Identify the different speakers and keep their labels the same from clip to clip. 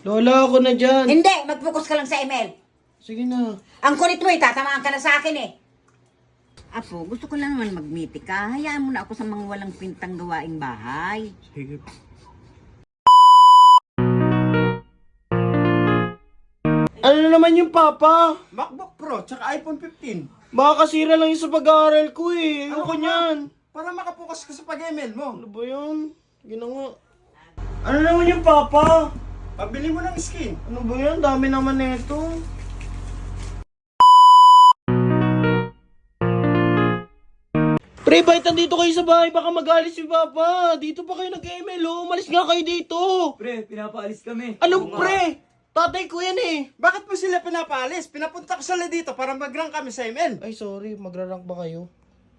Speaker 1: Lola, ako na dyan.
Speaker 2: Hindi, mag-focus ka lang sa email.
Speaker 1: Sige na.
Speaker 2: Ang kulit mo eh, tatamaan ka na sa akin eh. Apo, gusto ko lang naman mag-meeting ka. Hayaan mo na ako sa mga walang pintang gawaing bahay.
Speaker 1: Sige. Ano na naman yung papa?
Speaker 3: MacBook Pro, tsaka iPhone 15.
Speaker 1: Baka kasira lang yung sa pag-aaral ko eh.
Speaker 3: Ano ba?
Speaker 1: niyan.
Speaker 3: Para makapokus ka sa pag-email mo.
Speaker 1: Ano ba yun? Nga. Ano naman yung papa?
Speaker 3: Pabili mo ng skin.
Speaker 1: Ano ba yan? Dami naman nito. Pre, bakit nandito kayo sa bahay? Baka magalit si Papa. Dito pa kayo nag-email, oh. Umalis nga kayo dito.
Speaker 4: Pre, pinapaalis kami.
Speaker 1: Ano, pre? Tatay ko yan eh.
Speaker 3: Bakit mo sila pinapaalis? Pinapunta ko sila dito para mag-rank kami sa email.
Speaker 1: Ay, sorry. Magrarank ba kayo?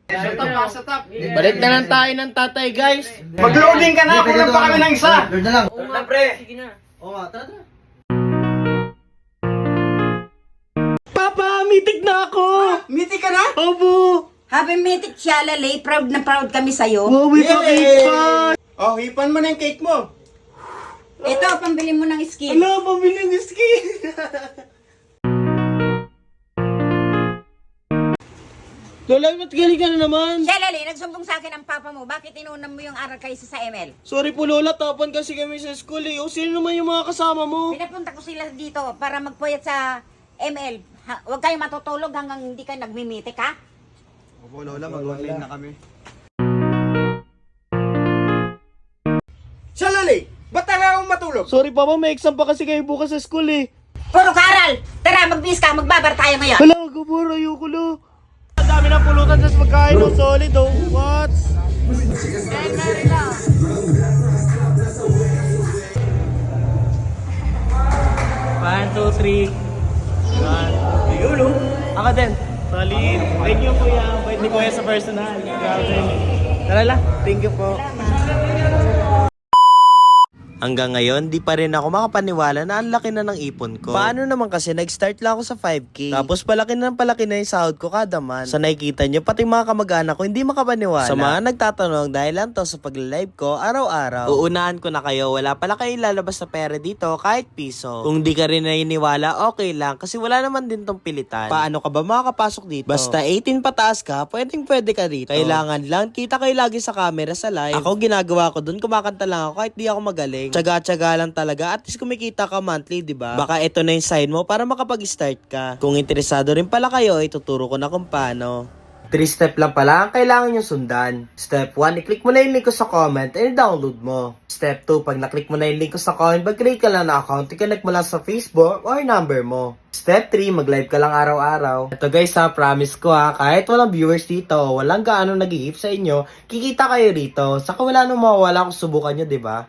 Speaker 3: Sa top, pa, sa top.
Speaker 1: Balik na lang tayo ng tatay, guys.
Speaker 3: Mag-loading ka na, kulang pa kami ng isa.
Speaker 4: Lord na lang. Oo nga, pre. Sige na. Oo nga, tara, tara.
Speaker 1: Papa, mitig na ako.
Speaker 3: Miti ka na?
Speaker 1: Opo.
Speaker 2: Happy meeting, Shalale. Proud na proud kami sa'yo.
Speaker 1: Wow, may
Speaker 3: Yay!
Speaker 1: pakita.
Speaker 3: Oh, hipan mo na yung cake mo.
Speaker 2: Ito, pambili mo ng skin.
Speaker 1: Ala, pabili ng skin. Lola, ba't galing ka na naman?
Speaker 2: Shalale, nagsumbong sa akin ang papa mo. Bakit inuunan mo yung aral kaysa sa ML?
Speaker 1: Sorry po Lola, tapan kasi kami sa school eh. O sino naman yung mga kasama mo?
Speaker 2: Pinapunta ko sila dito para magpuyat sa ML. Ha, huwag kayong matutulog hanggang hindi kayo nagmimitik, ha?
Speaker 4: Opo, Lola, mag-online na kami.
Speaker 3: Salali, ba't taga akong matulog?
Speaker 1: Sorry Papa, may exam pa kasi kayo bukas sa school eh.
Speaker 2: Puro karal! Tara, magbis ka, magbabar tayo ngayon.
Speaker 1: Hala, gabor, ayoko na. Dami na pulutan sa pagkain, oh, solid oh. What? One, two, three. One, two. Ako din. Solid. Thank you kuya. Bait ni kuya sa personal. Grabe. Tara la. Thank you po.
Speaker 5: Hanggang ngayon, di pa rin ako makapaniwala na ang laki na ng ipon ko. Paano naman kasi nag-start lang ako sa 5K. Tapos palaki na ng palaki na yung sahod ko kada month. Sa nakikita nyo, pati mga kamag-anak ko hindi makapaniwala. Sa mga nagtatanong dahil lang to sa pag-live ko araw-araw. Uunahan ko na kayo, wala pala kayo lalabas na pera dito kahit piso. Kung di ka rin naniniwala, okay lang kasi wala naman din tong pilitan. Paano ka ba makakapasok dito? Basta 18 pataas ka, pwedeng pwede ka rito. Kailangan lang kita kayo lagi sa camera sa live. Ako ginagawa ko dun, kumakanta lang ako kahit di ako magaling. Tsaga-tsaga lang talaga. At least kumikita ka monthly, di ba? Baka ito na yung sign mo para makapag-start ka. Kung interesado rin pala kayo, ituturo ko na kung paano. 3 step lang pala ang kailangan nyo sundan. Step 1, i-click mo na yung link ko sa comment and i-download mo. Step 2, pag na-click mo na yung link ko sa comment, mag-create ka lang ng account, i-connect mo lang sa Facebook or number mo. Step 3, mag-live ka lang araw-araw. Ito guys ha, promise ko ha, kahit walang viewers dito, walang gaano nag sa inyo, kikita kayo rito. Saka wala nang mawawala kung subukan nyo, ba?